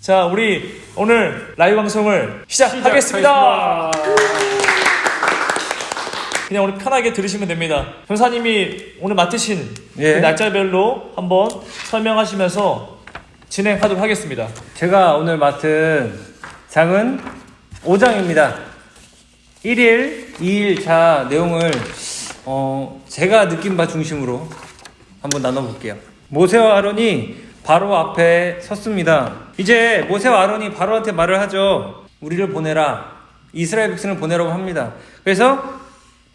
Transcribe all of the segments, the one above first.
자, 우리 오늘 라이브 방송을 시작하겠습니다. 그냥 오늘 편하게 들으시면 됩니다. 변사님이 오늘 맡으신 예. 그 날짜별로 한번 설명하시면서 진행하도록 하겠습니다. 제가 오늘 맡은 장은 5장입니다. 1일, 2일차 내용을 어, 제가 느낀 바 중심으로 한번 나눠볼게요. 모세와 아론이 바로 앞에 섰습니다. 이제 모세와 아론이 바로한테 말을 하죠. 우리를 보내라. 이스라엘 백성을 보내라고 합니다. 그래서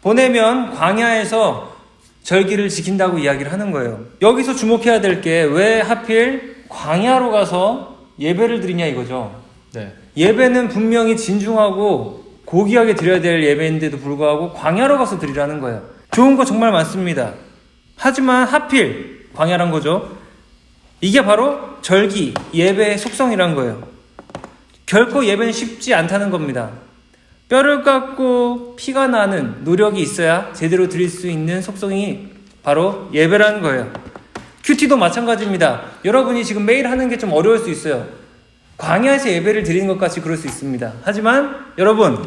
보내면 광야에서 절기를 지킨다고 이야기를 하는 거예요. 여기서 주목해야 될 게 왜 하필 광야로 가서 예배를 드리냐 이거죠. 네. 예배는 분명히 진중하고 고귀하게 드려야 될 예배인데도 불구하고 광야로 가서 드리라는 거예요. 좋은 거 정말 많습니다. 하지만 하필 광야란 거죠. 이게 바로 절기, 예배의 속성이란 거예요. 결코 예배는 쉽지 않다는 겁니다. 뼈를 깎고 피가 나는 노력이 있어야 제대로 드릴 수 있는 속성이 바로 예배라는 거예요. 큐티도 마찬가지입니다. 여러분이 지금 매일 하는 게 좀 어려울 수 있어요. 광야에서 예배를 드리는 것 같이 그럴 수 있습니다. 하지만 여러분,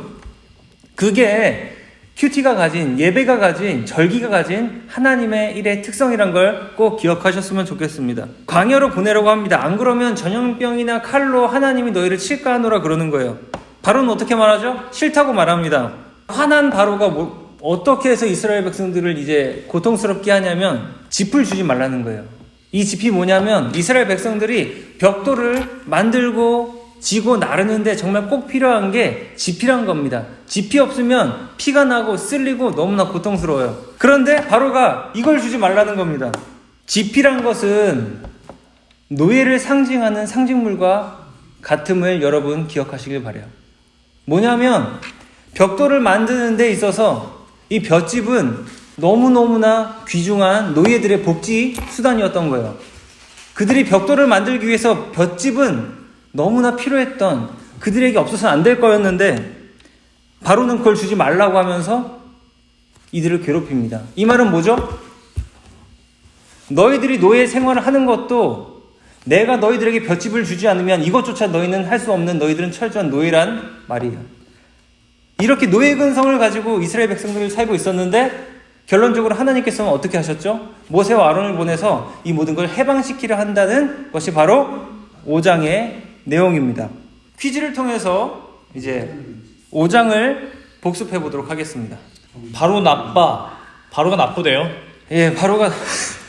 그게 큐티가 가진, 예배가 가진, 절기가 가진 하나님의 일의 특성이란 걸 꼭 기억하셨으면 좋겠습니다. 광야로 보내라고 합니다. 안 그러면 전염병이나 칼로 하나님이 너희를 칠까 하노라 그러는 거예요. 바로는 어떻게 말하죠? 싫다고 말합니다. 화난 바로가 뭐, 어떻게 해서 이스라엘 백성들을 이제 고통스럽게 하냐면 짚을 주지 말라는 거예요. 이 짚이 뭐냐면 이스라엘 백성들이 벽돌을 만들고 지고 나르는데 정말 꼭 필요한 게 짚이란 겁니다. 짚이 없으면 피가 나고 쓸리고 너무나 고통스러워요. 그런데 바로가 이걸 주지 말라는 겁니다. 짚이란 것은 노예를 상징하는 상징물과 같음을 여러분 기억하시길 바래요. 뭐냐면 벽돌을 만드는 데 있어서 이 볏짚은 너무너무나 귀중한 노예들의 복지 수단이었던 거예요. 그들이 벽돌을 만들기 위해서 볏짚은 너무나 필요했던 그들에게 없어서는 안 될 거였는데 바로는 그걸 주지 말라고 하면서 이들을 괴롭힙니다. 이 말은 뭐죠? 너희들이 노예 생활을 하는 것도 내가 너희들에게 볏짚을 주지 않으면 이것조차 너희는 할 수 없는 너희들은 철저한 노예란 말이에요. 이렇게 노예 근성을 가지고 이스라엘 백성들을 살고 있었는데 결론적으로 하나님께서는 어떻게 하셨죠? 모세와 아론을 보내서 이 모든 걸 해방시키려 한다는 것이 바로 5장의 내용입니다. 퀴즈를 통해서 이제 5장을 복습해 보도록 하겠습니다. 바로 나빠. 바로가 나쁘대요. 예, 바로가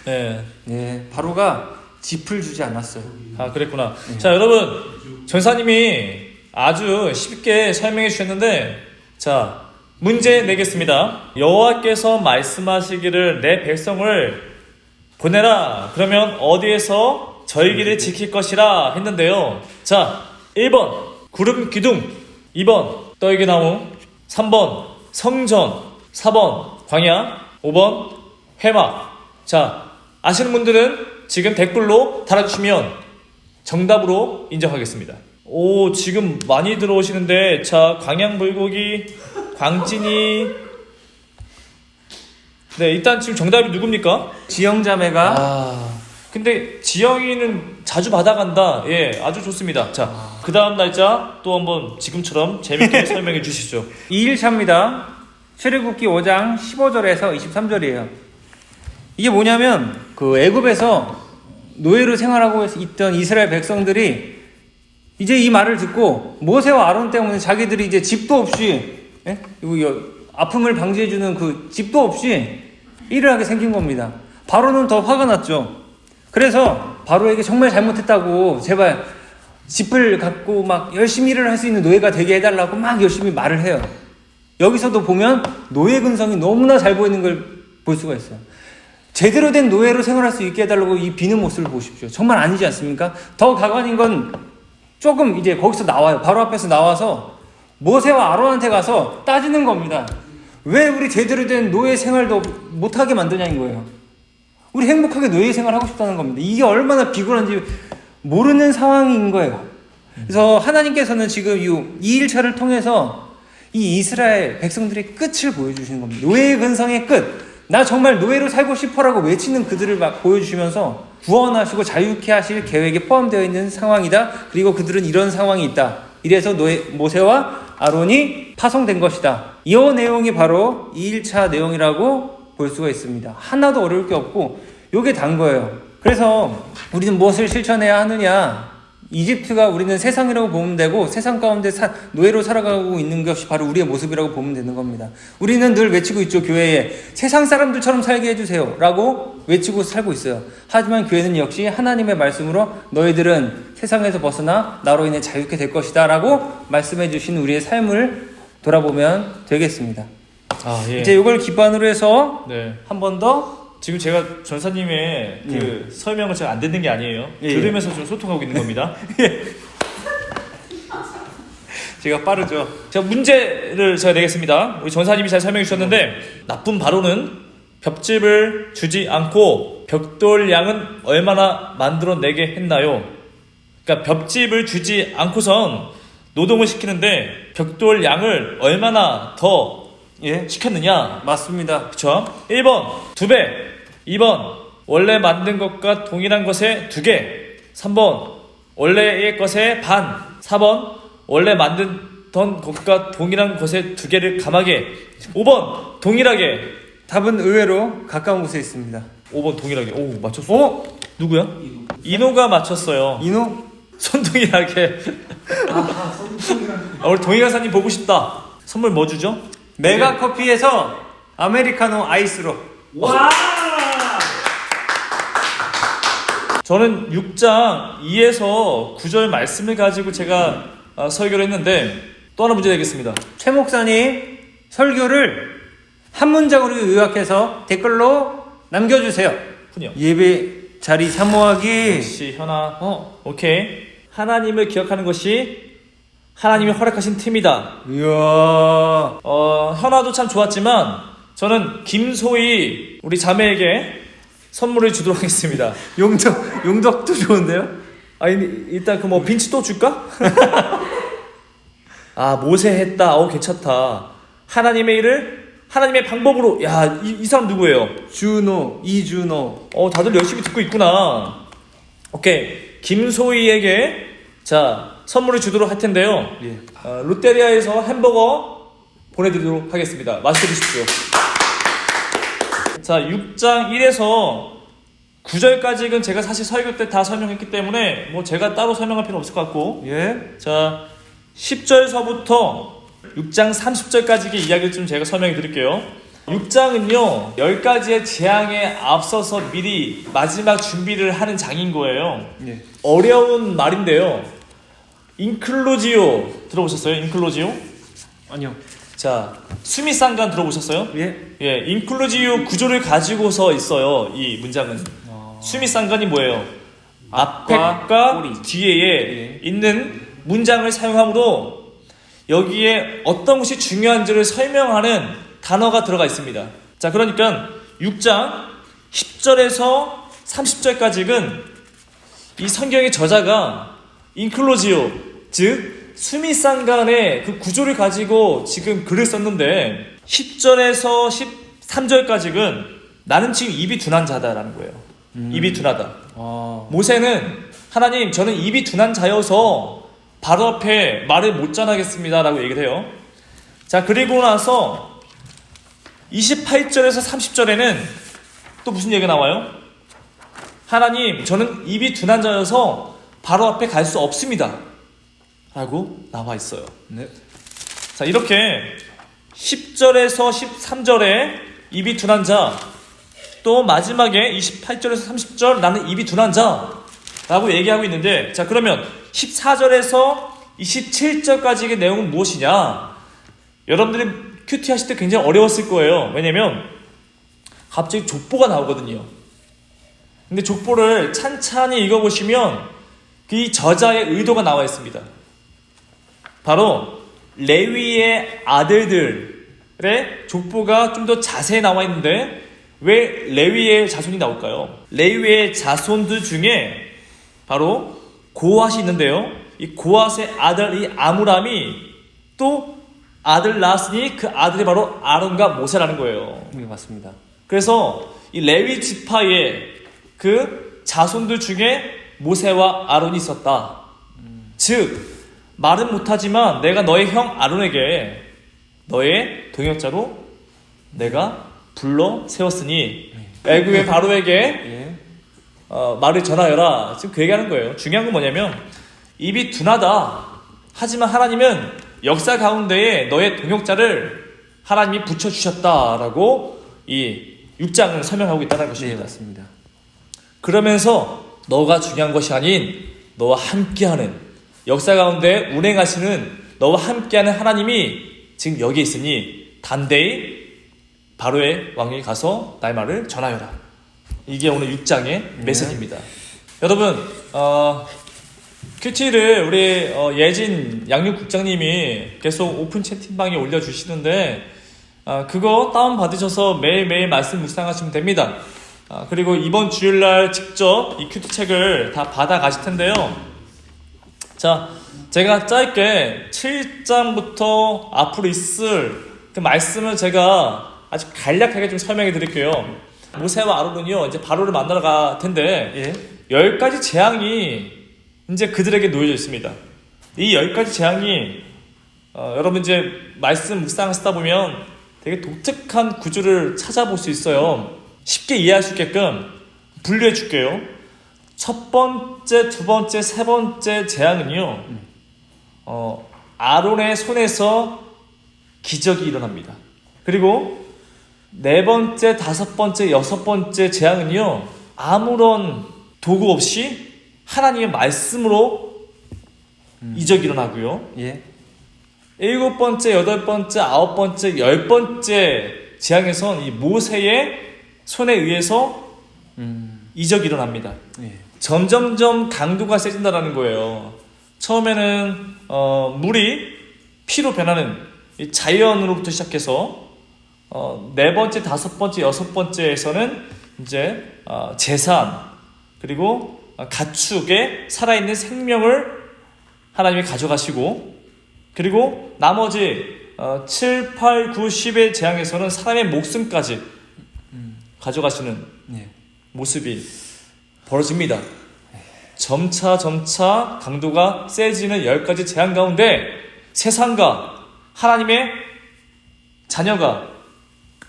네. 예, 바로가 짚을 주지 않았어요. 아, 그랬구나. 자, 여러분. 전사님이 아주 쉽게 설명해 주셨는데, 자, 문제 내겠습니다. 여호와께서 말씀하시기를 내 백성을 보내라. 그러면 어디에서 절기를 지킬 것이라 했는데요. 자, 1번 구름 기둥, 2번 떨기 나무, 3번 성전, 4번 광야, 5번 회막. 자, 아시는 분들은 지금 댓글로 달아주시면 정답으로 인정하겠습니다. 오, 지금 많이 들어오시는데, 자, 광양불고기, 광진이. 네, 일단 지금 정답이 누굽니까? 지영 자매가 아, 근데 지영이는 자주 받아간다. 예, 아주 좋습니다. 자, 그 다음 날짜 또 한번 지금처럼 재밌게 설명해 주시죠. 2일차입니다. 출애굽기 5장 15절에서 23절이에요. 이게 뭐냐면 그 애굽에서 노예로 생활하고 있던 이스라엘 백성들이 이제 이 말을 듣고 모세와 아론 때문에 자기들이 이제 집도 없이 예? 아픔을 방지해주는 그 집도 없이 일을 하게 생긴 겁니다. 바로는 더 화가 났죠. 그래서 바로에게 정말 잘못했다고 제발 집을 갖고 막 열심히 일을 할 수 있는 노예가 되게 해달라고 막 열심히 말을 해요. 여기서도 보면 노예 근성이 너무나 잘 보이는 걸 볼 수가 있어요. 제대로 된 노예로 생활할 수 있게 해달라고 이 비는 모습을 보십시오. 정말 아니지 않습니까? 더 가관인 건 조금 이제 거기서 나와요. 바로 앞에서 나와서 모세와 아론한테 가서 따지는 겁니다. 왜 우리 제대로 된 노예 생활도 못하게 만드냐는 거예요. 우리 행복하게 노예 생활하고 싶다는 겁니다. 이게 얼마나 비굴한지 모르는 상황인 거예요. 그래서 하나님께서는 지금 이 2일차를 통해서 이 이스라엘 백성들의 끝을 보여주시는 겁니다. 노예 근성의 끝. 나 정말 노예로 살고 싶어라고 외치는 그들을 막 보여주시면서 구원하시고 자유케 하실 계획에 포함되어 있는 상황이다. 그리고 그들은 이런 상황이 있다. 이래서 노예, 모세와 아론이 파송된 것이다. 이 내용이 바로 2일차 내용이라고 볼 수가 있습니다. 하나도 어려울 게 없고 요게 단 거예요. 그래서 우리는 무엇을 실천해야 하느냐? 이집트가 우리는 세상이라고 보면 되고 세상 가운데 사- 노예로 살아가고 있는 것이 바로 우리의 모습이라고 보면 되는 겁니다. 우리는 늘 외치고 있죠 교회에 세상 사람들처럼 살게 해주세요 라고 외치고 살고 있어요. 하지만 교회는 역시 하나님의 말씀으로 너희들은 세상에서 벗어나 나로 인해 자유케 될 것이다 라고 말씀해 주신 우리의 삶을 돌아보면 되겠습니다. 아 예. 이제 이걸 기반으로 해서 네. 한 번 더 지금 제가 전사님의 그 설명을 제가 안 듣는 게 아니에요. 예, 예. 들으면서 좀 소통하고 있는 겁니다. 제가 빠르죠. 자 문제를 제가 내겠습니다. 우리 전사님이 잘 설명해 주셨는데 나쁜 바로는 벽집을 주지 않고 벽돌 양은 얼마나 만들어내게 했나요? 그러니까 벽집을 주지 않고선 노동을 시키는데 벽돌 양을 얼마나 더 예, 시켰느냐? 맞습니다. 그쵸? 1번 두 배, 2번 원래 만든 것과 동일한 것에 두 개, 3번 원래의 것에 반, 4번 원래 만든 것과 동일한 것에 두 개를 감하게, 5번 동일하게, 답은 의외로 가까운 곳에 있습니다. 5번 동일하게. 오 맞췄어. 어? 누구야? 이노가 맞췄어요. 이노? 손동일하게. 아, 우리 동일가사님 보고 싶다. 선물 뭐 주죠? 메가 커피에서 아메리카노 아이스로. 와! 저는 6장 2에서 9절 말씀을 가지고 제가 어, 설교를 했는데 또 하나 문제 내겠습니다. 최 목사님 설교를 한 문장으로 요약해서 댓글로 남겨주세요. 훈요. 예배 자리 사모하기. 역시 현아. 어, 오케이. 하나님을 기억하는 것이 하나님이 허락하신 틈이다. 이야. 어, 현아도 참 좋았지만 저는 김소희 우리 자매에게 선물을 주도록 하겠습니다. 용덕 용덕도 좋은데요? 아니 일단 그 뭐 빈치 또 줄까? 아 모세 했다. 어 괜찮다. 하나님의 일을 하나님의 방법으로 야이 사람 누구예요? 준호 이준호. 어 다들 열심히 듣고 있구나. 오케이 김소희에게 자 선물을 주도록 할 텐데요. 예. 어, 롯데리아에서 햄버거 보내드리도록 하겠습니다. 맛있게 드십시오. 자 6장 1에서 9절까지는 제가 사실 설교 때 다 설명했기 때문에 뭐 제가 따로 설명할 필요 없을 것 같고 예. 자 10절서부터 6장 30절까지의 이야기를 좀 제가 설명해 드릴게요 6장은요 10가지의 재앙에 앞서서 미리 마지막 준비를 하는 장인 거예요 예. 어려운 말인데요 인클로지오 들어보셨어요? 인클로지오? 아니요. 자 수미상관 들어보셨어요? 예. 예, 인클루지오 구조를 가지고서 있어요. 이 문장은 수미상관이 뭐예요? 앞과 앞과. 뒤에 예. 있는 문장을 사용하므로 여기에 어떤 것이 중요한지를 설명하는 단어가 들어가 있습니다. 자, 그러니까 6장 10절에서 30절까지는 이 성경의 저자가 인클로지오 즉 수미상간의 그 구조를 가지고 지금 글을 썼는데 10절에서 13절까지는 나는 지금 입이 둔한 자다라는 거예요. 입이 둔하다. 아. 모세는 하나님 저는 입이 둔한 자여서 바로 앞에 말을 못 전하겠습니다라고 얘기를 해요. 자 그리고 나서 28절에서 30절에는 또 무슨 얘기가 나와요? 하나님 저는 입이 둔한 자여서 바로 앞에 갈 수 없습니다. 라고 나와 있어요. 네. 자, 이렇게 10절에서 13절에 입이 둔한 자, 또 마지막에 28절에서 30절 나는 입이 둔한 자 라고 얘기하고 있는데, 자, 그러면 14절에서 27절까지의 내용은 무엇이냐? 여러분들이 큐티 하실 때 굉장히 어려웠을 거예요. 왜냐면 갑자기 족보가 나오거든요. 근데 족보를 찬찬히 읽어보시면 그 저자의 의도가 나와 있습니다. 바로 레위의 아들들의 족보가 좀 더 자세히 나와 있는데 왜 레위의 자손이 나올까요? 레위의 자손들 중에 바로 고앗이 있는데요. 이 고앗의 아들 이 아므람이 또 아들 낳았으니 그 아들이 바로 아론과 모세라는 거예요. 네 맞습니다. 그래서 이 레위 지파의 그 자손들 중에 모세와 아론이 있었다. 즉 말은 못하지만 내가 너의 형 아론에게 너의 동역자로 내가 불러 세웠으니 애굽의 바로에게 예. 어, 말을 전하여라. 지금 그 얘기하는 거예요. 중요한 건 뭐냐면 입이 둔하다. 하지만 하나님은 역사 가운데에 너의 동역자를 하나님이 붙여 주셨다라고 이 6장을 설명하고 있다는 네, 것입니다. 맞습니다. 그러면서 너가 중요한 것이 아닌 너와 함께하는 역사 가운데 운행하시는 너와 함께하는 하나님이 지금 여기 있으니 단대히 바로의 왕에게 가서 나의 말을 전하여라. 이게 오늘 6장의 메시지입니다. 여러분, 어, 큐티를 우리 어, 예진 양육국장님이 계속 오픈 채팅방에 올려주시는데 아, 그거 다운 받으셔서 매일매일 말씀 묵상하시면 됩니다. 아, 그리고 이번 주일날 직접 이 큐티 책을 다 받아 가실 텐데요. 자, 제가 짧게 7장부터 앞으로 있을 그 말씀을 제가 아주 간략하게 좀 설명해 드릴게요. 모세와 아론은요, 이제 바로를 만나러 갈 텐데, 예. 열 가지 재앙이 이제 그들에게 놓여져 있습니다. 이 열 가지 재앙이 어, 여러분 이제 말씀 묵상하시다 보면 되게 독특한 구조를 찾아볼 수 있어요. 쉽게 이해할 수 있게끔 분류해 줄게요. 첫 번째, 두 번째, 세 번째 재앙은요. 어, 아론의 손에서 기적이 일어납니다. 그리고 네 번째, 다섯 번째, 여섯 번째 재앙은요. 아무런 도구 없이 하나님의 말씀으로 이적이 일어나고요. 예. 일곱 번째, 여덟 번째, 아홉 번째, 열 번째 재앙에선 이 모세의 손에 의해서 음. 이적이 일어납니다. 예. 점점점 강도가 세진다라는 거예요. 처음에는 어, 물이 피로 변하는 이 자연으로부터 시작해서 어, 네 번째, 다섯 번째, 여섯 번째에서는 이제 어, 재산 그리고 어, 가축의 살아있는 생명을 하나님이 가져가시고 그리고 나머지 어, 7, 8, 9, 10의 재앙에서는 사람의 목숨까지 가져가시는 예. 모습이 벌어집니다. 점차 점차 강도가 세지는 열 가지 재앙 가운데 세상과 하나님의 자녀가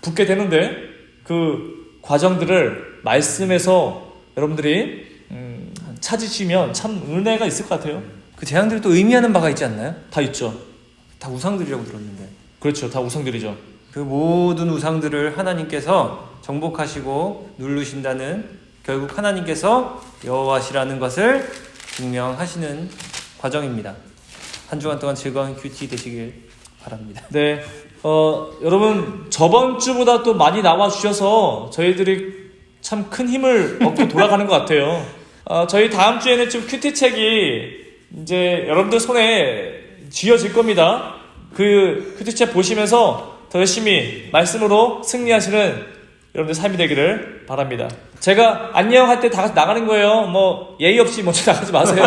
붙게 되는데 그 과정들을 말씀에서 여러분들이 음, 찾으시면 참 은혜가 있을 것 같아요. 그 재앙들이 또 의미하는 바가 있지 않나요? 다 있죠. 다 우상들이라고 들었는데. 그렇죠. 다 우상들이죠. 그 모든 우상들을 하나님께서 정복하시고 누르신다는 결국 하나님께서 여호와시라는 것을 증명하시는 과정입니다. 한 주간 동안 즐거운 큐티 되시길 바랍니다. 네. 어, 여러분, 저번 주보다 또 많이 나와주셔서 저희들이 참 큰 힘을 얻고 돌아가는 것 같아요. 어, 저희 다음 주에는 좀 큐티 책이 이제 여러분들 손에 쥐어질 겁니다. 그 큐티 책 보시면서 더 열심히 말씀으로 승리하시는 여러분들 삶이 되기를 바랍니다. 제가 안녕 할 때 다 같이 나가는 거예요. 뭐 예의 없이 먼저 나가지 마세요.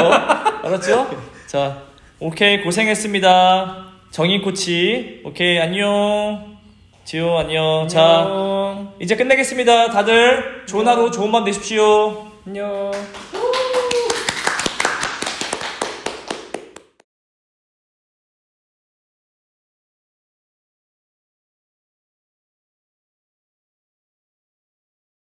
알았죠? 자, 오케이 고생했습니다. 정인 코치, 오케이 안녕. 지호 안녕. 자. 이제 끝내겠습니다. 다들 좋은 하루, 좋은 밤 되십시오. 안녕.